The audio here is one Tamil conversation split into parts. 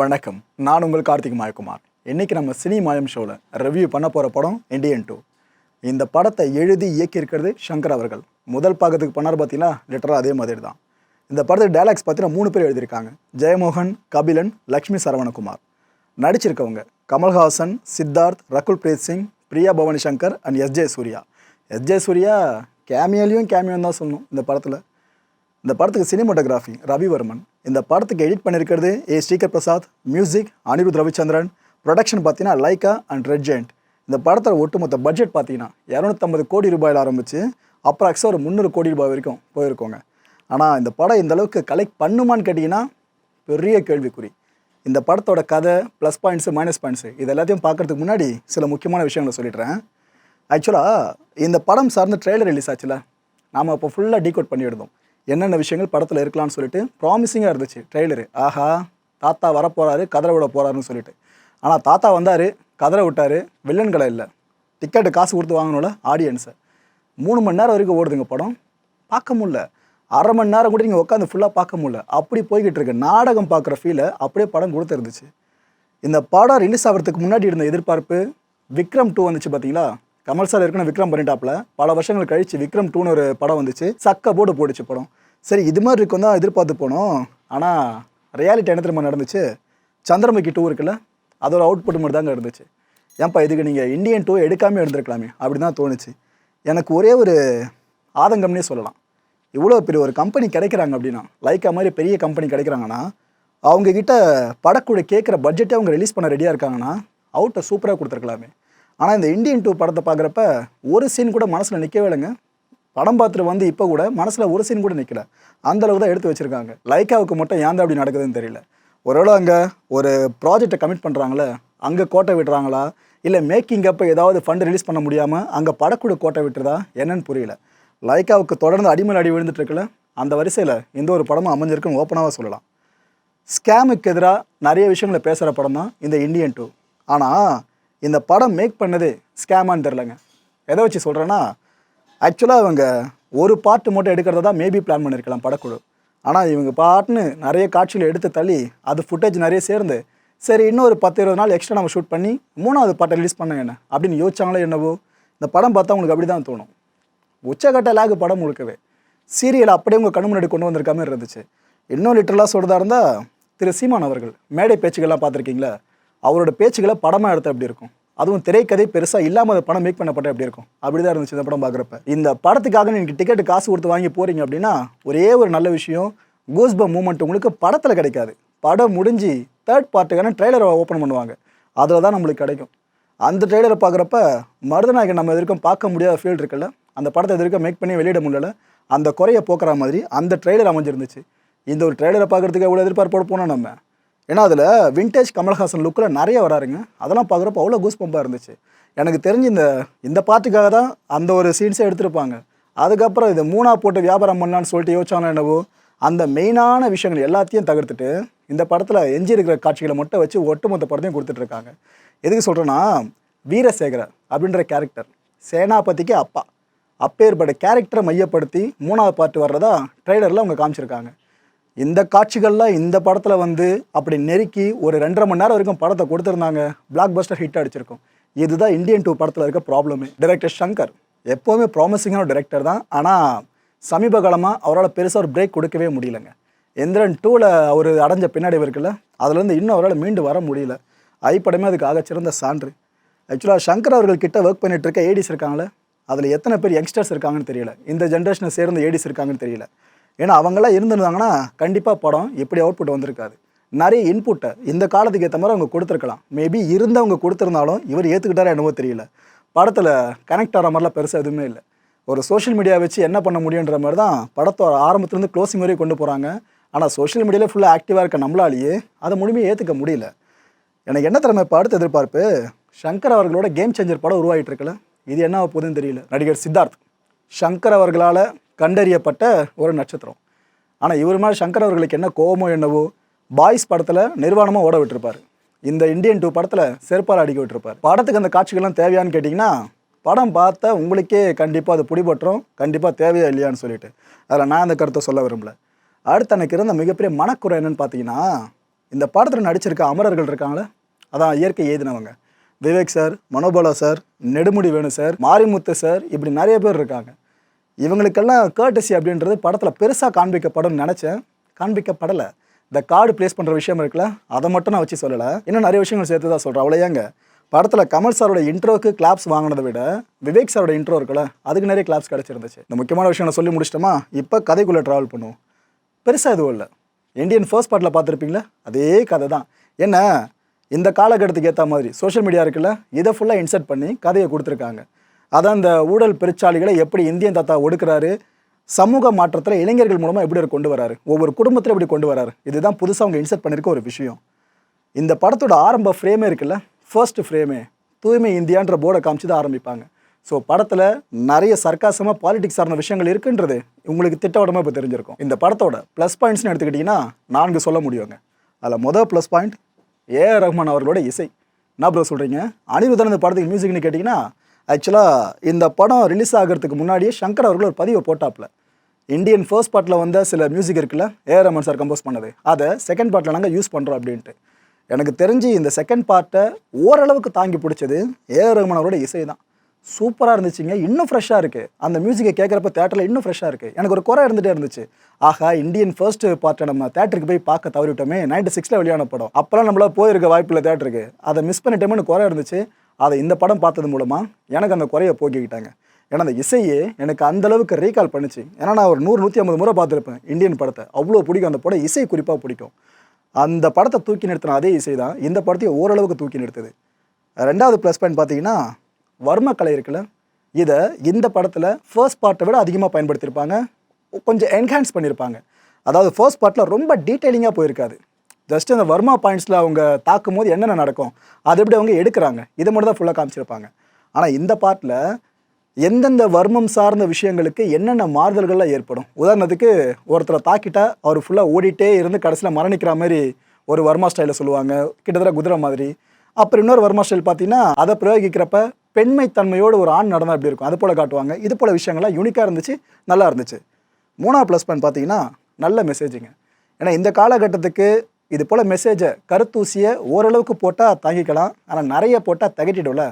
வணக்கம். நான் உங்கள் கார்த்திக் மாயகுமார். இன்றைக்கி நம்ம சினி மாயம் ஷோவில் ரிவ்யூ பண்ண போகிற படம் இண்டியன் டூ இந்த படத்தை எழுதி இயக்கியிருக்கிறது சங்கர் அவர்கள். முதல் பாகத்துக்கு பண்ணார் பார்த்தீங்கன்னா லிட்டராக அதே மாதிரி தான். இந்த படத்துக்கு டைலாக்ஸ் பார்த்தீங்கன்னா மூணு பேர் எழுதியிருக்காங்க. Jeyamohan Kabilan Lakshmi Saravanakumar. நடிச்சிருக்கவங்க Kamal Haasan Siddharth Rakul Preet Singh Priya Bhavani Shankar and S J Suryah S J Suryah கேமியோலையும் கேமியோன்னு தான் சொல்லணும் இந்த படத்தில். இந்த படத்துக்கு சினிமோட்டோகிராஃபி ரவிவர்மன். இந்த படத்துக்கு எடிட் பண்ணியிருக்கிறது A. Sreekar Prasad music Anirudh Ravichandran. Production பார்த்தீங்கன்னா லைக்கா அண்ட் ரெட் ஜெயண்ட் இந்த படத்தோட ஒட்டுமொத்த பட்ஜெட் பார்த்தீங்கன்னா இரநூத்தம்பது கோடி ரூபாயில் ஆரம்பித்து அப்ராக்ஸாக ஒரு முந்நூறு கோடி ரூபாய் வரைக்கும் போயிருக்கோங்க. ஆனால் இந்த படம் இந்த அளவுக்கு கலெக்ட் பண்ணுமான்னு கேட்டிங்கன்னா பெரிய கேள்விக்குறி. இந்த படத்தோட கதை ப்ளஸ் பாயிண்ட்ஸு மைனஸ் பாயிண்ட்ஸு இது எல்லாத்தையும் பார்க்கறதுக்கு முன்னாடி சில முக்கியமான விஷயங்களை சொல்லிடுறேன். ஆக்சுவலாக இந்த படம் சார்ந்த ட்ரெய்லர் ரிலீஸ் ஆச்சுல. நாம் அப்போ ஃபுல்லாக டீகோட் பண்ணியிருந்தோம் என்னென்ன விஷயங்கள் படத்தில் இருக்கலாம்னு சொல்லிட்டு ப்ராமிசிங்காக இருந்துச்சு ட்ரெய்லரு ஆஹா தாத்தா வரப்போகிறாரு கதரை விட போகிறாருன்னு சொல்லிட்டு. ஆனால் தாத்தா வந்தார் கதரை விட்டார் வில்லன்களை இல்லை. டிக்கெட்டு காசு கொடுத்து வாங்கணும்ல ஆடியன்ஸை மூணு மணி நேரம் வரைக்கும் ஓடுதுங்க படம். பார்க்க முடில அரை மணி நேரம் கூட நீங்கள் உட்காந்து ஃபுல்லாக பார்க்க முடில அப்படி போய்கிட்டு இருக்கு. நாடகம் பார்க்குற ஃபீலை அப்படியே படம் கொடுத்துருந்துச்சு. இந்த படம் ரிலீஸ் ஆகிறதுக்கு முன்னாடி இருந்த எதிர்பார்ப்பு விக்ரம் டூ வந்துச்சு பார்த்தீங்களா கமல் சார் ஏற்கனவே விக்ரம் பண்ணிட்டாப்ல பல வருஷங்கள் கழிச்சு விக்ரம் டூன்னு ஒரு படம் வந்துச்சு. சக்க போர்டு போட்டுச்சு படம். சரி இது மாதிரி இருக்கும் தான் எதிர்பார்த்து போனோம். ஆனால் ரியாலிட்டி என்ன திரும்ப நடந்துச்சு? சந்திரமுகி டூ இருக்குல்ல அதோட அவுட்புட் மட்டும் தாங்க இருந்துச்சு. ஏன்ப்பா இதுக்கு நீங்கள் இந்தியன் டூ எடுக்காமல் இருந்திருக்கலாமே அப்படி தான் தோணுச்சு. எனக்கு ஒரே ஒரு ஆதங்கம்னே சொல்லலாம். இவ்வளோ பெரிய ஒரு கம்பெனி கிடைக்கிறாங்க அப்படின்னா லைக்கா மாதிரி பெரிய கம்பெனி கிடைக்கிறாங்கன்னா அவங்கக்கிட்ட படக்குழு கேட்குற பட்ஜெட்டே அவங்க ரிலீஸ் பண்ண ரெடியாக இருக்காங்கன்னா அவுட்டை சூப்பராக கொடுத்துருக்கலாமே. ஆனால் இந்த இந்தியன் டூ படத்தை பார்க்குறப்ப ஒரு சீன் கூட மனசில் நிற்கவே இல்லைங்க. படம் பார்த்துட்டு வந்து இப்போ கூட மனசில் ஒரு சீன் கூட நிற்கல அந்த தான் எடுத்து வச்சுருக்காங்க. லைக்காவுக்கு மட்டும் ஏன் தான் அப்படி நடக்குதுன்னு தெரியல. ஒருவேளை அங்கே ஒரு ப்ராஜெக்டை கமிட் பண்ணுறாங்களே அங்கே கோட்டை விடுறாங்களா? இல்லை மேக்கிங் அப்போ ஏதாவது ஃபண்ட் ரிலீஸ் பண்ண முடியாமல் அங்கே படக்குழு கோட்டை விட்டுறதா? என்னன்னு புரியல. லைக்காவுக்கு தொடர்ந்து அடிமல் அடி விழுந்துட்டுருக்குல அந்த வரிசையில் எந்த ஒரு படமும் அமைஞ்சிருக்குன்னு ஓப்பனாக சொல்லலாம். ஸ்கேமுக்கு எதிராக நிறைய விஷயங்களை பேசுகிற படம் தான் இந்த இந்தியன் டூ ஆனால் இந்த படம் மேக் பண்ணது ஸ்கேமான்னு தெரிலங்க எதை வச்சு சொல்கிறேன்னா ஆக்சுவலாக அவங்க ஒரு பாட்டு மட்டும் எடுக்கிறத தான் மேபி பிளான் பண்ணியிருக்கலாம் படக்குழு. ஆனால் இவங்க பாட்டுன்னு நிறைய காட்சிகள் எடுத்து தள்ளி அது ஃபுட்டேஜ் நிறைய சேர்ந்து சரி இன்னும் ஒரு பத்து இருபது நாள் எக்ஸ்ட்ரா நம்ம ஷூட் பண்ணி மூணாவது பாட்டை ரிலீஸ் பண்ண என்ன? அப்படின்னு யோசிச்சாங்களோ என்னவோ இந்த படம் பார்த்தா உங்களுக்கு அப்படி தான் தோணும். உச்சகட்ட லேகு படம் முழுக்கவே சீரியல் அப்படியே உங்கள் கண் முன்னாடி கொண்டு வந்திருக்க மாதிரி இருந்துச்சு. இன்னும் லிட்டரலாக சொல்கிறதா இருந்தால் திரு சீமான் அவர்கள் மேடை பேச்சுக்கள்லாம் பார்த்துருக்கீங்களா? அவரோட பேச்சுகளை படமாக எடுத்த எப்படி இருக்கும்? அதுவும் திரைக்கதை பெருசாக இல்லாமல் அந்த படம் மேக் பண்ணப்பட்ட எப்படி இருக்கும்? அப்படி தான் இருந்துச்சு இந்த படம் பார்க்குறப்ப. இந்த படத்துக்காக நீங்கள் டிக்கெட்டு காசு கொடுத்து வாங்கி போகிறீங்க அப்படின்னா ஒரே ஒரு நல்ல விஷயம் கூஸ்ப மூமெண்ட் உங்களுக்கு படத்தில் கிடைக்காது. படம் முடிஞ்சு தேர்ட் பார்ட்டுக்கான ட்ரெய்லரை ஓப்பன் பண்ணுவாங்க. அதில் தான் நம்மளுக்கு கிடைக்கும். அந்த ட்ரெய்லரை பார்க்குறப்ப மருதநாயகன் நம்ம எதிர்க்கும் பார்க்க முடியாத ஃபீல் இருக்குல்ல? அந்த படத்தை எதிர்க்க மேக் பண்ணி வெளியிட முடியல. அந்த குறையை போக்குற மாதிரி அந்த ட்ரெய்லர் அமைஞ்சிருந்துச்சு. இந்த ஒரு ட்ரெய்லரை பார்க்குறதுக்கு எவ்வளோ எதிர்பார்ப்போடு போனோம் நம்ம? ஏன்னா அதில் வின்டேஜ் கமல்ஹாசன் லுக்கில் நிறைய வராருங்க. அதெல்லாம் பார்க்குறப்ப அவ்வளோ கூஸ் பம்பாக இருந்துச்சு. எனக்கு தெரிஞ்சு இந்த இந்த பாட்டுக்காக தான் அந்த ஒரு சீன்ஸை எடுத்திருப்பாங்க. அதுக்கப்புறம் இது மூணா போட்டு வியாபாரம் பண்ணலான்னு சொல்லிட்டு யோசிச்சாலும் என்னவோ அந்த மெயினான விஷயங்கள் எல்லாத்தையும் தவிர்த்துட்டு இந்த படத்தில் எஞ்சி இருக்கிற காட்சிகளை மட்டும் வச்சு ஒட்டுமொத்த படத்தையும் கொடுத்துட்ருக்காங்க எதுக்கு சொல்கிறேன்னா வீரசேகர அப்படின்ற கேரக்டர் சேனாபதிக்கு அப்பா. அப்பேற்பட்ட கேரக்டரை மையப்படுத்தி மூணாவது பாட்டு வர்றதா ட்ரெய்லரில் அவங்க காமிச்சிருக்காங்க. இந்த காட்சிகள்லாம் இந்த படத்தில் வந்து அப்படி நெருக்கி ஒரு ரெண்டரை மணி நேரம் வரைக்கும் படத்தை கொடுத்துருந்தாங்க. பிளாக் பஸ்டர் ஹிட் அடிச்சிருக்கும். இதுதான் இந்தியன் டூ படத்தில் இருக்க ப்ராப்ளமே டைரக்டர் சங்கர் எப்போவுமே ப்ராமிசிங்கான டைரக்டர் தான். ஆனால் சமீப காலமாக அவரால் பெருசாக ஒரு பிரேக் கொடுக்கவே முடியலங்க. எந்திரன் டூவில் அவர் அடைஞ்ச பின்னாடி இருக்குல்ல அதுலேருந்து இன்னும் அவரால் மீண்டு வர முடியல. ஐப்படமே அதுக்கு ஆகச்சிறந்த சான்று. ஆக்சுவலாக சங்கர் அவர்கள் கிட்ட ஒர்க் பண்ணிகிட்டு இருக்க ஏடிஸ் இருக்காங்களே அதில் எத்தனை பேர் யங்ஸ்டர்ஸ் இருக்காங்கன்னு தெரியல. இந்த ஜென்ரேஷனை சேர்ந்த ஏடிஸ் இருக்காங்கன்னு தெரியல. ஏன்னா அவங்களாம் இருந்திருந்தாங்கன்னா கண்டிப்பாக படம் எப்படி அவுட்புட் வந்திருக்காது. நிறைய இன்புட்டை இந்த காலத்துக்கு ஏற்ற மாதிரி அவங்க கொடுத்துருக்கலாம். மேபி இருந்தவங்க கொடுத்துருந்தாலும் இவர் ஏற்றுக்கிட்டாரா என்னவோ தெரியல. படத்தில் கனெக்ட் ஆகிற மாதிரிலாம் பெருசாக எதுவுமே இல்லை. ஒரு சோஷியல் மீடியா வச்சு என்ன பண்ண முடியுன்ற மாதிரி தான் படத்தோட ஆரம்பத்துலேருந்து க்ளோசிங் வரையும் கொண்டு போகிறாங்க ஆனால் சோஷியல் மீடியாவில் ஃபுல்லாக ஆக்டிவாக இருக்க நம்மளாலேயே அதை முழுமையாக ஏற்றுக்க முடியல. எனக்கு என்ன திறமை இப்போ அடுத்த எதிர்பார்ப்பு? சங்கர் அவர்களோட கேம் சேஞ்சர் படம் உருவாகிட்டு இருக்கல இது என்ன போகுதுன்னு தெரியல. நடிகர் சித்தார்த். சங்கர் அவர்களால் கண்டறியப்பட்ட ஒரு நட்சத்திரம். ஆனால் இவர் மேலே சங்கர் அவர்களுக்கு என்ன கோபமோ என்னவோ பாய்ஸ் படத்தில் நிர்வாணமாக ஓட விட்டுருப்பார். இந்த இந்தியன் டூ படத்தில் செருப்பால் அடிக்க விட்டுருப்பார். படத்துக்கு அந்த காட்சிகள்லாம் தேவையான்னு கேட்டிங்கன்னா படம் பார்த்தா உங்களுக்கே கண்டிப்பாக அது பிடிபட்டுரும் கண்டிப்பாக தேவையா இல்லையான்னு சொல்லிட்டு. அதில் நான் அந்த கருத்தை சொல்ல விரும்பல. அடுத்து எனக்கு இருந்த மிகப்பெரிய மனக்குறை என்னன்னு பார்த்தீங்கன்னா இந்த படத்தில் நடிச்சிருக்க அமரர்கள் இருக்காங்களே அதான் இயற்கை எழுதினவங்க Vivek sir Manobala sir Nedumudi Venu sir Marimuthu sir இப்படி நிறைய பேர் இருக்காங்க. இவங்களுக்கெல்லாம் கேர்டசி அப்படின்றது படத்தில் பெருசாக காண்பிக்கப்படும் நினச்சேன். காண்பிக்கப்படலை. இந்த கார்டு ப்ளேஸ் பண்ணுற விஷயம் இருக்குல்ல அதை மட்டும் நான் வச்சு சொல்லலை. இன்னும் நிறைய விஷயங்கள் சேர்த்து தான் சொல்கிறேன் அவ்வளோ படத்தில் கமல் சாரோட இன்ட்ரோக்கு கிளாப்ஸ் வாங்கினதை விட விவேக் சாரோட இன்ட்ரோ இருக்குல்ல அதுக்கு நிறைய கிளாப்ஸ் கிடச்சிருந்துச்சு. இந்த முக்கியமான விஷயம் நான் சொல்லி முடிச்சிட்டோமா? இப்போ கதைக்குள்ளே ட்ராவல் பண்ணுவோம். பெருசாக எதுவும் இல்லை. இந்தியன் ஃபர்ஸ்ட் பார்ட்டில் பார்த்துருப்பீங்களா? அதே கதை தான். என்ன? இந்த காலகட்டத்துக்கு ஏற்ற மாதிரி சோஷியல் மீடியா இருக்குல்ல இதை ஃபுல்லாக இன்சர்ட் பண்ணி கதையை கொடுத்துருக்காங்க. அதான் இந்த ஊழல் பெருச்சாளிகளை எப்படி இந்தியன் தாத்தா ஒடுக்குறாரு? சமூக மாற்றத்தில் இளைஞர்கள் மூலமாக எப்படி அவர் கொண்டு வராரு? ஒவ்வொரு குடும்பத்தில் எப்படி கொண்டு வராரு? இதுதான் புதுசாக அவங்க இன்சர்ட் பண்ணியிருக்க ஒரு விஷயம். இந்த படத்தோட ஆரம்ப ஃப்ரேமே இருக்குல்ல? ஃபர்ஸ்ட் ஃப்ரேமே தூய்மை இந்தியான்ற போர்டை காமிச்சு தான் ஆரம்பிப்பாங்க. ஸோ படத்தில் நிறைய சர்க்காசமாக பாலிடிக்ஸ் சார்ந்த விஷயங்கள் இருக்குன்றது உங்களுக்கு திட்டவட்டமாக இப்போ தெரிஞ்சிருக்கும். இந்த படத்தோட ப்ளஸ் பாயிண்ட்ஸ்னு எடுத்துக்கிட்டிங்கன்னா நான்கு சொல்ல முடியுங்க. அதில் மொதல் ப்ளஸ் பாயிண்ட் ஏ ரஹ்மான் அவர்களோட இசை. என்ன ப்ரோ சொல்கிறீங்க அனிருதன் இந்த படத்துக்கு மியூசிக்னு கேட்டிங்கன்னா ஆக்சுவலாக இந்த படம் ரிலீஸ் ஆகிறதுக்கு முன்னாடியே சங்கர் அவர்கள் ஒரு பதிவை போட்டாப்பில். இந்தியன் ஃபர்ஸ்ட் பார்ட்டில் வந்த சில மியூசிக் இருக்குல்ல ஏ ரமன் சார் கம்போஸ் பண்ணது. அதை செகண்ட் பார்ட்டில் நாங்கள் யூஸ் பண்ணுறோம் அப்படின்ட்டு. எனக்கு தெரிஞ்சு இந்த செகண்ட் பார்ட்டை ஓரளவுக்கு தாங்கி பிடிச்சது ஏ ஆர் ரஹ்மான் அவரோட இசை தான் சூப்பராக இருந்துச்சுங்க. இன்னும் ஃப்ரெஷ்ஷாக இருக்குது அந்த மியூசிக்கை கேட்குறப்ப தேட்டரில் இன்னும் ஃப்ரெஷ்ஷாக இருக்குது எனக்கு ஒரு குறை இருந்துகிட்டே இருந்துச்சு. ஆகா இந்தியன் ஃபர்ஸ்ட் பார்ட்டை நம்ம தேட்டருக்கு போய் பார்க்க தவறிவிட்டோமே நைன்டி சிக்ஸில் வெளியான படம். அப்போலாம் நம்மளால் போயிருக்க வாய்ப்பு இல்லை தேட்டருக்கு அதை மிஸ் பண்ணிட்டோமேனு குறை இருந்துச்சு. அதை இந்த படம் பார்த்தது மூலமாக எனக்கு அந்த குறையை போக்கிக்கிட்டாங்க. ஏன்னா அந்த இசையே எனக்கு அந்த அளவுக்கு ரீகால் பண்ணுச்சு. ஏன்னா நான் ஒரு நூறு நூற்றி ஐம்பது முறை பார்த்துருப்பேன் இந்தியன் படத்தை. அவ்வளோ பிடிக்கும் அந்த படம். இசை குறிப்பாக பிடிக்கும். அந்த படத்தை தூக்கி நிறுத்தின அதே இசை தான் இந்த படத்தையும் ஓரளவுக்கு தூக்கி நிறுத்துது. ரெண்டாவது ப்ளஸ் பாயிண்ட் பார்த்தீங்கன்னா வர்ம கலை இருக்குல்ல? இதை இந்த படத்தில் ஃபர்ஸ்ட் பார்ட்டை விட அதிகமாக பயன்படுத்தியிருப்பாங்க. கொஞ்சம் என்ஹான்ஸ் பண்ணியிருப்பாங்க. அதாவது ஃபர்ஸ்ட் பார்ட்டில் ரொம்ப டீட்டெயிலிங்காக போயிருக்காது. ஜஸ்ட் அந்த வர்மா பாயிண்ட்ஸில் அவங்க தாக்கும் போது என்னென்ன நடக்கும் அதை எப்படி அவங்க எடுக்கிறாங்க இதை மட்டும் தான் ஃபுல்லாக காமிச்சிருப்பாங்க. ஆனால் இந்த பார்ட்டில் எந்தெந்த வர்மம் சார்ந்த விஷயங்களுக்கு என்னென்ன மாறுதல்கள்லாம் ஏற்படும்? உதாரணத்துக்கு ஒருத்தரை தாக்கிட்டா அவர் ஃபுல்லாக ஓடிட்டே இருந்து கடைசியில் மரணிக்கிற மாதிரி ஒரு வர்மா ஸ்டைலில் சொல்லுவாங்க கிட்டத்தட்ட குதிரை மாதிரி. அப்புறம் இன்னொரு வர்மா ஸ்டைல் பார்த்தீங்கன்னா அதை பிரயோகிக்கிறப்ப பெண்மை தன்மையோடு ஒரு ஆண் நடந்தால் எப்படி இருக்கும்? அது போல் காட்டுவாங்க. இது போல் விஷயங்கள்லாம் யூனிக்காக இருந்துச்சு நல்லா இருந்துச்சு. மூணாவது ப்ளஸ் பாயிண்ட் பார்த்தீங்கன்னா நல்ல மெசேஜுங்க ஏன்னா இந்த காலகட்டத்துக்கு இது போல் மெசேஜை கருத்தூசியை ஓரளவுக்கு போட்டால் தாங்கிக்கலாம். ஆனால் நிறைய போட்டால் தகட்டிடும்ல.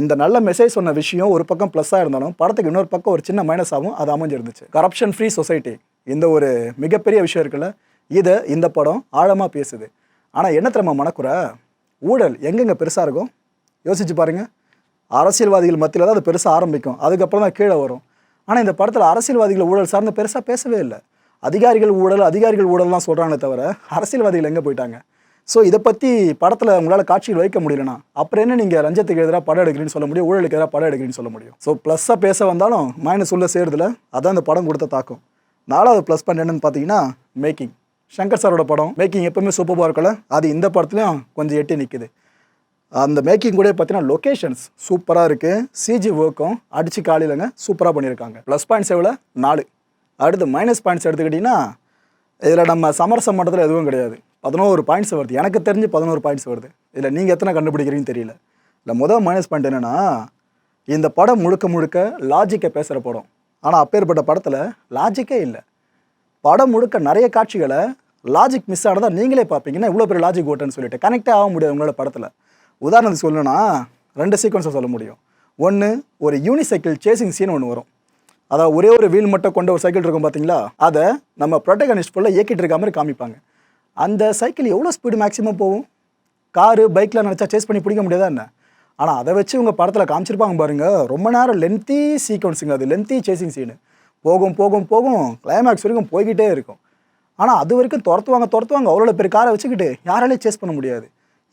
இந்த நல்ல மெசேஜ் சொன்ன விஷயம் ஒரு பக்கம் ப்ளஸ்ஸாக இருந்தாலும் படத்துக்கு இன்னொரு பக்கம் ஒரு சின்ன மைனஸாகவும் அது அமைஞ்சிருந்துச்சு. கரப்ஷன் ஃப்ரீ சொசைட்டி இந்த ஒரு மிகப்பெரிய விஷயம் இருக்குல்ல. இதை இந்த படம் ஆழமாக பேசுது. ஆனால் என்ன தெரியுமா மனக்குறை ஊழல் எங்கெங்கே பெருசாக இருக்கும்? யோசிச்சு பாருங்கள் அரசியல்வாதிகள் மத்தியில் தான் அது பெருசாக ஆரம்பிக்கும். அதுக்கப்புறம் தான் கீழே வரும். ஆனால் இந்த படத்தில் அரசியல்வாதிகள் ஊழல் சார்ந்து பெருசாக பேசவே இல்லை. அதிகாரிகள் ஊழல் அதிகாரிகள் ஊழல்லாம் சொல்கிறாங்களே தவிர அரசியல்வாதிகள் எங்கே போயிட்டாங்க? ஸோ இதை பற்றி படத்தில் உங்களால் காட்சிகள் வைக்க முடியலனா அப்புறம் என்ன நீங்கள் லஞ்சத்துக்கு எதிராக படம் எடுக்கிறீன்னு சொல்ல முடியும் ஊழலுக்கு எதிராக படம் எடுக்கிறீன்னு சொல்ல முடியும்? ஸோ ப்ளஸ்ஸாக பேச வந்தாலும் மைனஸ் உள்ள சேருதில் அதான் இந்த படம் கொடுத்த தாக்கம். நாலாவது ப்ளஸ் பாயிண்ட் என்னன்னு பார்த்தீங்கன்னா மேக்கிங் சங்கர் சாரோட படம் மேக்கிங் எப்பவுமே சூப்பராக இருக்கல அது இந்த படத்துலையும் கொஞ்சம் எட்டி நிற்குது அந்த மேக்கிங் கூட பார்த்தீங்கன்னா லொக்கேஷன்ஸ் சூப்பராக இருக்குது சிஜி ஒர்க்கும் அடித்து காலையிலங்க சூப்பராக பண்ணியிருக்காங்க. ப்ளஸ் பாயிண்ட்ஸ் எவ்வளோ நாலு. அடுத்து மைனஸ் பாயிண்ட்ஸ் எடுத்துக்கிட்டிங்கன்னா இதில் நம்ம சமரசம் மட்டத்தில் எதுவும் கிடையாது. பதினோரு பாயிண்ட்ஸ் வருது. எனக்கு தெரிஞ்சு பதினோரு பாயிண்ட்ஸ் வருது. இதில் நீங்கள் எத்தனை கண்டுபிடிக்கிறீங்கன்னு தெரியல. இல்லை முதல் மைனஸ் பாயிண்ட் என்னென்னா இந்த படம் முழுக்க முழுக்க லாஜிக்கை பேசுகிற படம். ஆனால் அப்பேற்பட்ட படத்தில் லாஜிக்கே இல்லை. படம் முழுக்க நிறைய காட்சிகளை லாஜிக் மிஸ் ஆனதா நீங்களே பார்ப்பீங்கன்னா இவ்வளோ பெரிய லாஜிக் ஓட்டன்னு சொல்லிட்டு கனெக்டே ஆக முடியாது உங்களோட படத்தில். உதாரணத்துக்கு சொல்லணும்னா ரெண்டு சீக்வன்ஸை சொல்ல முடியும். ஒன்று ஒரு யூனிசைக்கிள் சேசிங் சீன் ஒன்று வரும். அதாவது ஒரே ஒரு வீல் மட்டும் கொண்ட ஒரு சைக்கிள் இருக்கும் பார்த்தீங்களா அதை நம்ம ப்ரொட்டகனிஸ்ட் ஃபுல்லாக இயக்கிட்டு இருக்க மாதிரி காமிப்பாங்க. அந்த சைக்கிள் எவ்வளோ ஸ்பீடு மேக்ஸிமம் போகும்? காரு பைக்கில் நினச்சா சேஸ் பண்ணி பிடிக்க முடியாதா என்ன? ஆனால் அதை வச்சு உங்கள் படத்தில் காமிச்சிருப்பாங்க பாருங்க. ரொம்ப நேரம் லென்த்தி சீக்வன்ஸுங்க அது லென்த்தி சேசிங் சீனு போகும் போகும் போகும். கிளைமேக்ஸ் வரைக்கும் போய்கிட்டே இருக்கும். ஆனால் அது வரைக்கும் துரத்துவாங்க துரத்துவாங்க. அவ்வளோ பெரிய காரை வச்சுக்கிட்டு யாராலையும் சேஸ் பண்ண முடியாது.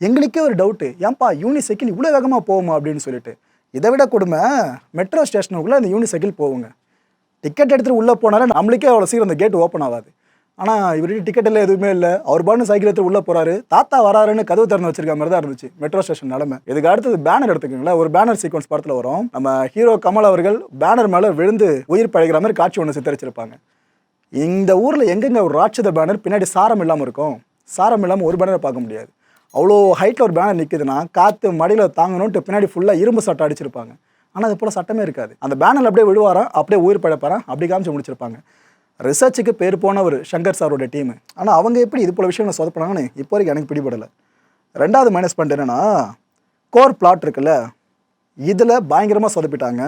எங்களுக்கே ஒரு டவுட்டு ஏன்பா யூனி சைக்கிள் இவ்வளோ வேகமாக போகுமா அப்படின்னு சொல்லிட்டு. இதை விட கொடுமை மெட்ரோ ஸ்டேஷனுக்குள்ளே அந்த யூனி சைக்கிள் போவோங்க டிக்கெட் எடுத்துகிட்டு உள்ளே போனாலே நம்மளுக்கே அவ்வளோ சீக்கிரம் அந்த கேட் ஓப்பன் ஆகாது. ஆனால் இவர்கிட்ட டிக்கெட் எல்லாம் எதுவுமே இல்லை. அவர் பாட்டு சைக்கிள் எடுத்து உள்ளே போகிறாரு தாத்தா வராருன்னு கதவு திறந்து வச்சிருக்க மாதிரி தான் இருந்துச்சு. மெட்ரோ ஸ்டேஷன் நிலமை. இதுக்கு அடுத்தது பேனர் எடுத்துக்கோங்களேன். ஒரு பேனர் சீக்வன்ஸ் படத்தில் வரும். நம்ம ஹீரோ கமல் அவர்கள் பேனர் மேலே விழுந்து உயிர் பழகிற மாதிரி காட்சி ஒன்று சித்தரிச்சிருப்பாங்க. இந்த ஊரில் எங்கெங்க ஒரு ராட்சத பேனர் பின்னாடி சாரம் இல்லாமல் இருக்கும்? சாரம் இல்லாமல் ஒரு பேனரை பார்க்க முடியாது. அவ்வளோ ஹைட்டில் ஒரு பேனர் நிற்குதுன்னா காற்று மடியில் தாங்கணுன்ட்டு பின்னாடி ஃபுல்லாக இரும்பு சட்டை அடிச்சிருப்பாங்க. ஆனால் அது போல் சட்டமே இருக்காது. அந்த பேனல் அப்படியே விழுவாராம் அப்படியே உயிர் பழப்பாராம் அப்படி காமிச்சு முடிச்சிருப்பாங்க. ரிசர்ச்சுக்கு பேர் போனவர் சங்கர் சாரோட டீமு ஆனால் அவங்க எப்படி இது போல விஷயங்களை சொதப்பினாங்கன்னு இப்போ வரைக்கும் எனக்கு பிடிபடலை. ரெண்டாவது மைனஸ் பாயிண்ட் என்னென்னா கோர் பிளாட் இருக்குல்ல இதில் பயங்கரமாக சொதப்பிட்டாங்க.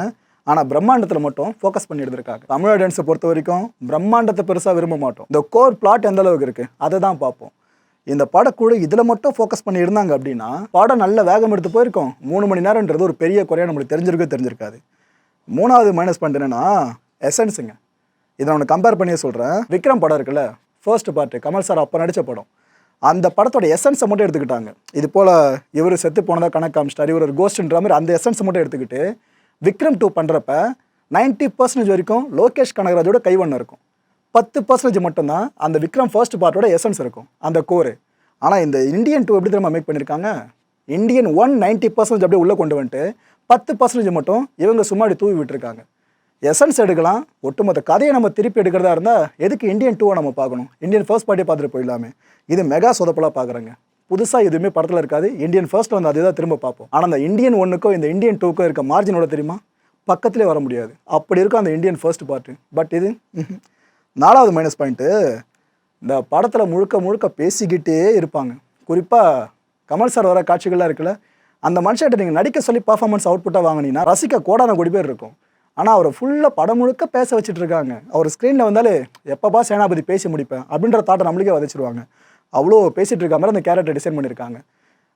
ஆனால் பிரம்மாண்டத்தில் மட்டும் ஃபோக்கஸ் பண்ணி எடுத்திருக்காங்க. தமிழ் ஆடியன்ஸை பொறுத்த வரைக்கும் பிரம்மாண்டத்தை பெருசாக விரும்ப மாட்டோம். இந்த கோர் பிளாட் எந்த அளவுக்கு இருக்குது அதை தான் பார்ப்போம். இந்த படக்குழு இதில் மட்டும் ஃபோக்கஸ் பண்ணி இருந்தாங்க அப்படின்னா படம் நல்ல வேகம் எடுத்து போயிருக்கோம். மூணு மணி நேரம்ன்றது ஒரு பெரிய குறையாக நம்மளுக்கு தெரிஞ்சிருக்கே தெரிஞ்சிருக்காது. மூணாவது மைனஸ் பாயிண்ட் என்னென்னா எசன்ஸுங்க இதை நான் கம்பேர் பண்ணியே சொல்கிறேன் விக்ரம் படம் இருக்குல்ல ஃபர்ஸ்ட் பார்ட்டு கமல் சார் அப்போ நடித்த படம். அந்த படத்தோட எசன்ஸை மட்டும் எடுத்துக்கிட்டாங்க. இது போல் இவர் செத்து போனதாக கணக்கு காமிச்சிட்டார். இவர் ஒரு கோஸ்ட்ன்ற மாதிரி அந்த எசன்ஸை மட்டும் எடுத்துக்கிட்டு விக்ரம் டூ பண்ணுறப்ப 90% பர்சன்டேஜ் வரைக்கும் லோகேஷ் கனகராஜோட கைவண்ணம் இருக்கும். பத்து பர்சன்டேஜ் மட்டும்தான் அந்த விக்ரம் ஃபர்ஸ்ட் பார்ட்டோட எசன்ஸ் இருக்கும். அந்த கோரு ஆனால் இந்த இந்தியன் டூ எப்படி தெரியுமா மேக் பண்ணியிருக்காங்க இந்தியன் ஒன் நைன்ட்டி பர்சன்டேஜ் அப்படியே உள்ளே கொண்டு வந்துட்டு பத்து பர்சன்டேஜ் மட்டும் இவங்க சும்மாடி தூவி விட்டுருக்காங்க. எசன்ஸ் எடுக்கலாம். ஒட்டுமொத்த கதையை நம்ம திருப்பி எடுக்கிறதா இருந்தால் எதுக்கு இந்தியன் டூவை நம்ம பார்க்கணும்? இந்தியன் ஃபர்ஸ்ட் பார்ட்டியை பார்த்துட்டு போயிடலாமே. இது மெகா சொதப்பலாக பார்க்குறாங்க. புதுசாக எதுவுமே படத்தில் இருக்காது. இந்தியன் ஃபர்ஸ்ட் வந்து அதுதான் திரும்ப பார்ப்போம். ஆனால் அந்த இந்தியன் ஒன்றுக்கும் இந்த இந்தியன் டூக்கும் இருக்க மார்ஜினோட தெரியுமா? பக்கத்திலே வர முடியாது. அப்படி இருக்கும் அந்த இந்தியன் ஃபர்ஸ்ட் பார்ட்டு பட் இது நாலாவது மைனஸ் பாயிண்ட்டு இந்த படத்தில் முழுக்க முழுக்க பேசிக்கிட்டே இருப்பாங்க. குறிப்பாக கமல் சார் வர காட்சிகள்லாம் இருக்குல்ல அந்த மனுஷன்ட்ட நீங்கள் நடிக்க சொல்லி பர்ஃபார்மன்ஸ் அவுட்புட்டாக வாங்கினீங்கன்னா ரசிக்க கோடான கோடி பேர் இருக்கும். ஆனால் அவரை ஃபுல்லாக படம் முழுக்க பேச வச்சுட்டு இருக்காங்க. அவர் ஸ்க்ரீனில் வந்தாலே எப்பப்பா சேனாபதி பேசி முடிப்பேன்? அப்படின்ற தாட்டை நம்மளுக்கே வதச்சிருவாங்க. அவ்வளோ பேசிகிட்டு இருக்க மாதிரி அந்த கேரக்டர் டிசைன் பண்ணியிருக்காங்க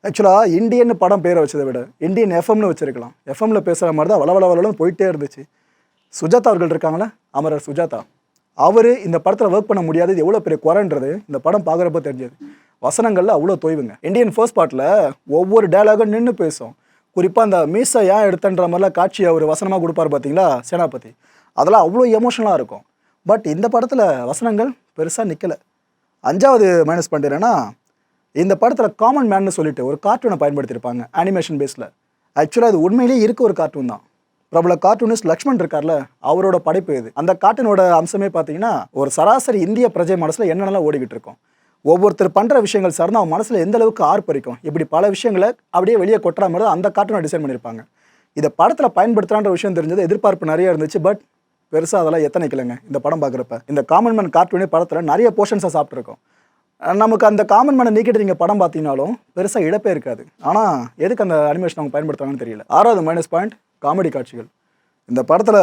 ஆக்சுவலாக இந்தியன் படம் பேரை வச்சதை விட இந்தியன் எஃப்எம்னு வச்சிருக்கலாம். எஃப்எம்ல பேசுகிற மாதிரி தான் வள வளவளன்னு போயிட்டே இருந்துச்சு. சுஜாதா அவர்கள் இருக்காங்களே? அமரர் சுஜாதா. அவர் இந்த படத்தில் ஒர்க் பண்ண முடியாதது எவ்வளோ பெரிய குறைன்றது இந்த படம் பார்க்குறப்ப தெரிஞ்சது. வசனங்களில் அவ்வளோ தொய்வுங்க. இந்தியன் ஃபர்ஸ்ட் பார்ட்டில் ஒவ்வொரு டயலாகும் நின்று பேசும். குறிப்பாக அந்த மீசை ஏன் எடுத்தன்ற மாதிரிலாம் காட்சி அவர் வசனமாக கொடுப்பார் பார்த்தீங்களா சேனாபதி. அதெல்லாம் அவ்வளோ எமோஷனலாக இருக்கும். பட் இந்த படத்தில் வசனங்கள் பெருசாக நிற்கலை அஞ்சாவது மைனஸ் பாயிண்ட் இந்த படத்தில் காமன் மேன்னு சொல்லிட்டு ஒரு கார்ட்டூனை பயன்படுத்தியிருப்பாங்க. அனிமேஷன் பேஸில் ஆக்சுவலாக அது உண்மையிலேயே இருக்க ஒரு கார்ட்டூன் தான். பிரபல கார்ட்டூனிஸ்ட் லக்ஷ்மண் இருக்கார்ல அவரோட படைப்பு இது. அந்த கார்ட்டூனோட அம்சமே பார்த்தீங்கன்னா ஒரு சராசரி இந்திய பிரஜை மனசில் என்னென்னலாம் ஓடிக்கிட்டு இருக்கும். ஒவ்வொருத்தர் பண்ணுற விஷயங்கள் சார்ந்து அவன் மனசில் எந்த அளவுக்கு ஆர்ப்பரிக்கும். இப்படி பல விஷயங்களை அப்படியே வெளியே கொட்டுற மாதிரி தான் அந்த கார்ட்டூனை டிசைன் பண்ணியிருப்பாங்க. இதை படத்தில் பயன்படுத்துகிறான்ற விஷயம் தெரிஞ்சது எதிர்பார்ப்பு நிறையா இருந்துச்சு பட் பெருசாக அதெல்லாம் எத்தனைக்கலைங்க இந்த படம் பார்க்குறப்ப. இந்த காமன் மேன் கார்ட்டூனே படத்தில் நிறைய போர்ஷன்ஸை சாப்பிட்ருக்கோம் நமக்கு அந்த காமன் மேனை நீக்கிட்டு நீங்கள் படம் பார்த்தீங்கனாலும் பெருசாக இழப்பே இருக்காது. ஆனால் எதுக்கு அந்த அனிமேஷன் அவங்க பயன்படுத்துறாங்கன்னு தெரியல. ஆறாவது மைனஸ் பாயிண்ட் காமெடி காட்சிகள். இந்த படத்தில்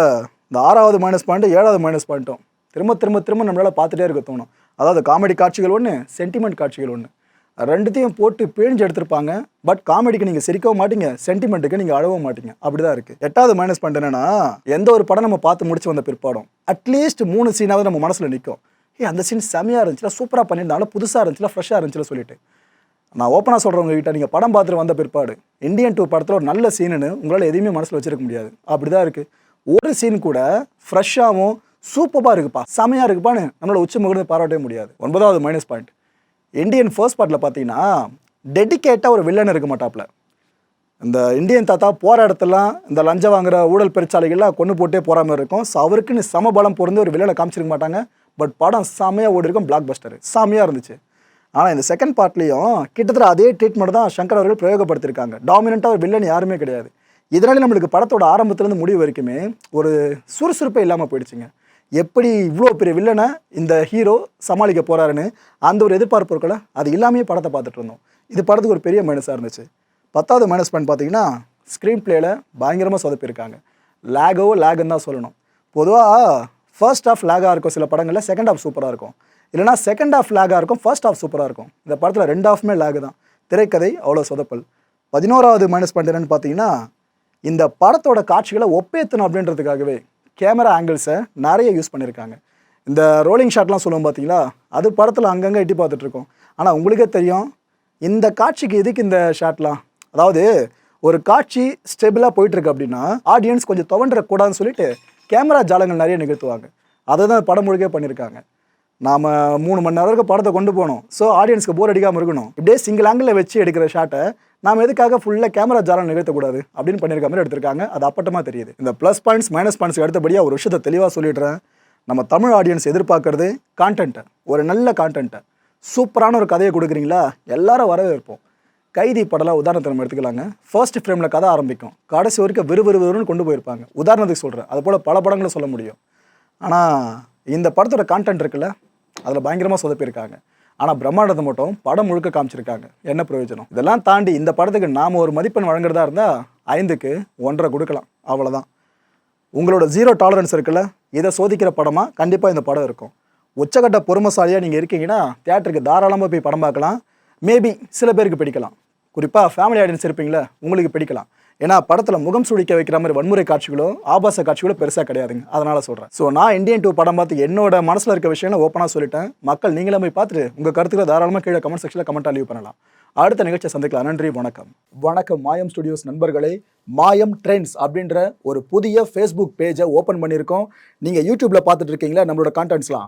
இந்த ஆறாவது மைனஸ் பாயிண்ட் ஏழாவது மைனஸ் பாயிண்ட்டும் திரும்ப திரும்ப திரும்ப நம்மளால் பார்த்துட்டே இருக்க தோணும். அதாவது காமெடி காட்சிகள் ஒன்று சென்டிமெண்ட் காட்சிகள் ஒன்று ரெண்டுத்தையும் போட்டு பிழிஞ்சு எடுத்திருப்பாங்க. பட் காமெடிக்கு நீங்கள் சிரிக்கவும் மாட்டீங்க சென்டிமெண்ட்டுக்கு நீங்கள் அழவும் மாட்டீங்க. அப்படிதான் இருக்குது எட்டாவது மைனஸ் பாயிண்ட் என்னன்னா எந்த ஒரு படம் நம்ம பார்த்து முடிச்சு வந்த பிற்பாடும் அட்லீஸ்ட் மூணு சீனாவது நம்ம மனசில் நிற்கும் ஏ அந்த சீன் செமையாக இருந்துச்சுல சூப்பராக பண்ணியிருந்தாலும் புதுசாக இருந்துச்சுல ஃப்ரெஷ்ஷாக இருந்துச்சுல சொல்லிட்டு. நான் ஓப்பனாக சொல்கிறவங்க கிட்ட நீங்கள் படம் பார்த்துட்டு வந்த பிற்பாடு இந்தியன் டூ படத்தில் ஒரு நல்ல சீனுன்னு உங்களால் எதையுமே மனசில் வச்சிருக்க முடியாது. அப்படி தான் இருக்குது ஒரு சீன் கூட ஃப்ரெஷ்ஷாகவும் சூப்பராக இருக்குப்பா செமையாக இருக்குப்பான்னு நம்மளோட உச்சி முகர்ந்து பாராட்டவே முடியாது. ஒன்பதாவது மைனஸ் பாயிண்ட் இந்தியன் ஃபர்ஸ்ட் பார்ட்டில் பார்த்தீங்கன்னா டெடிகேட்டாக ஒரு வில்லன் இருக்க மாட்டாப்புல இந்த இந்தியன் தாத்தா போகிற இடத்துலாம் இந்த லஞ்சம் வாங்குற ஊழல் பெருச்சாலைகள்லாம் கொண்டு போட்டே போகிற மாதிரி இருக்கும். ஸோ அவருக்குன்னு சமபலம் பொருந்து ஒரு வில்லனை காமிச்சிருக்க மாட்டாங்க. பட் படம் செமையாக ஓடி இருக்கும் பிளாக் பஸ்டர் செமையாக இருந்துச்சு. ஆனால் இந்த செகண்ட் பார்ட்லேயும் கிட்டத்தட்ட அதே ட்ரீட்மெண்ட் தான் சங்கர் அவர்கள் பிரயோகப்படுத்தியிருக்காங்க. டாமினண்ட்டாக ஒரு வில்லன் யாருமே கிடையாது. இதனாலே நம்மளுக்கு படத்தோட ஆரம்பத்துலேருந்து முடிவு வரைக்குமே ஒரு சுறுசுறுப்பே இல்லாமல் போயிடுச்சுங்க. எப்படி இவ்வளோ பெரிய வில்லனை இந்த ஹீரோ சமாளிக்க போகிறாருன்னு அந்த ஒரு எதிர்பார்ப்பு இருக்கல அது இல்லாமையே படத்தை பார்த்துட்டு இருந்தோம். இது படத்துக்கு ஒரு பெரிய மைனஸாக இருந்துச்சு. பத்தாவது மைனஸ் பாயிண்ட் பார்த்தீங்கன்னா ஸ்க்ரீன் பிளேயில் பயங்கரமாக சொதப்பியிருக்காங்க. லேகோ லேகுன்னு தான் சொல்லணும். பொதுவாக ஃபர்ஸ்ட் ஆஃப் லேகாக இருக்கும் சில படங்களில் செகண்ட் ஆஃப் சூப்பராக இருக்கும். இல்லைனா செகண்ட் ஆஃப் லேகாக இருக்கும் ஃபர்ஸ்ட் ஆஃப் சூப்பராக இருக்கும். இந்த படத்தில் ரெண்டு ஆஃப்மே லேகு தான். திரைக்கதை அவ்வளோ சொதப்பல். பதினோராவது மைனஸ் பண்ணுறேன்னு பார்த்தீங்கன்னா இந்த படத்தோட காட்சிகளை ஒப்பேத்தணும் அப்படின்றதுக்காகவே கேமரா ஆங்கிள்ஸை நிறைய யூஸ் பண்ணியிருக்காங்க இந்த ரோலிங் ஷாட்லாம் சொல்லுவோம் பார்த்தீங்களா அது படத்தில் அங்கங்கே எட்டி பார்த்துட்ருக்கோம் ஆனால் உங்களுக்கே தெரியும் இந்த காட்சிக்கு எதுக்கு இந்த ஷாட்லாம் அதாவது ஒரு காட்சி ஸ்டெபிளாக போயிட்டுருக்கு அப்படின்னா ஆடியன்ஸ் கொஞ்சம் துவண்டக்கூடாதுன்னு சொல்லிட்டு கேமரா ஜாலங்கள் நிறைய நிகழ்த்துவாங்க. அதை தான் படம் முழுக்கே பண்ணியிருக்காங்க நாம் மூணு மணி நேரம் படத்தை கொண்டு போகணும். ஸோ ஆடியன்ஸ்க்கு போர் அடிக்காமல் இருக்கணும். இப்படியே சிங்கிள் ஆங்கிளில் வச்சு எடுக்கிற ஷாட்டை நாம் எதுக்காக ஃபுல்லாக கேமரா ஜாலம் நிகழ்த்தக்கூடாது அப்படின்னு பண்ணியிருக்க மாதிரி எடுத்திருக்காங்க. அது அப்பட்டமாக தெரியுது. இந்த ப்ளஸ் பாயிண்ட்ஸ் மைனஸ் பாயிண்ட்ஸ்க்கு அடுத்தபடியாக ஒரு விஷயத்தை தெளிவாக சொல்லிடுறேன். நம்ம தமிழ் ஆடியன்ஸ் எதிர்பார்க்கறது கான்டென்ட்டை ஒரு நல்ல கான்டென்ட்டை சூப்பரான ஒரு கதையை கொடுக்குறீங்களா? எல்லாரும் வரவேற்போம். கைதி படலாம் உதாரணத்தை நம்ம எடுத்துக்கலாங்க. ஃபர்ஸ்ட் ஃப்ரேமில் கதை ஆரம்பிக்கும். கடைசி வரைக்கும் விறுவிறுவிறுன்னு கொண்டு போயிருப்பாங்க. உதாரணத்துக்கு சொல்கிறேன் அது போல் பல படங்களை சொல்ல முடியும். ஆனால் இந்த படத்தோட கான்டென்ட் இருக்குல்ல அதில் பயங்கரமாக சொதப்பியிருக்காங்க. ஆனால் பிரம்மாண்டத்தை மட்டும் படம் முழுக்க காமிச்சிருக்காங்க. என்ன பிரயோஜனம்? இதெல்லாம் தாண்டி இந்த படத்துக்கு நாம் ஒரு மதிப்பெண் வழங்குறதா இருந்தால் ஐந்துக்கு ஒன்றரை கொடுக்கலாம். அவ்வளோதான் உங்களோட ஜீரோ டாலரன்ஸ் இருக்குல்ல? இதை சோதிக்கிற படமாக கண்டிப்பாக இந்த படம் இருக்கும். உச்சக்கட்ட பொறுமைசாலியாக நீங்கள் இருக்கீங்கன்னா தியேட்டருக்கு தாராளமாக போய் படம் பார்க்கலாம். மேபி சில பேருக்கு பிடிக்கலாம். குறிப்பாக ஃபேமிலி ஆடியன்ஸ் இருப்பீங்களே உங்களுக்கு பிடிக்கலாம். ஏன்னா படத்தில் முகம் சுழிக்க வைக்கிற மாதிரி வன்முறை காட்சிகளோ ஆபாச காட்சிகளோ பெருசாக கிடையாதுங்க. அதனால சொல்கிறேன் ஸோ நான் இந்தியன் டூ படம் பார்த்து என்னோட மனசில் இருக்க விஷயங்களை ஓப்பனாக சொல்லிட்டேன். மக்கள் நீங்களே போய் பார்த்துட்டு உங்கள் கருத்துக்களை தாராளமாக கீழே கமெண்ட் செக்ஷனில் கமெண்ட்டாக லீவ் பண்ணலாம். அடுத்த நிகழ்ச்சியை சந்திக்கலாம். நன்றி வணக்கம். வணக்கம் மாயம் ஸ்டுடியோஸ் நண்பர்களே. மாயம் ட்ரெண்ட்ஸ் அப்படின்ற ஒரு புதிய ஃபேஸ்புக் பேஜை ஓப்பன் பண்ணியிருக்கோம். நீங்கள் யூடியூப்பில் பார்த்துட்டு இருக்கீங்களா? நம்மளோட கான்டென்ட்ஸ்லாம்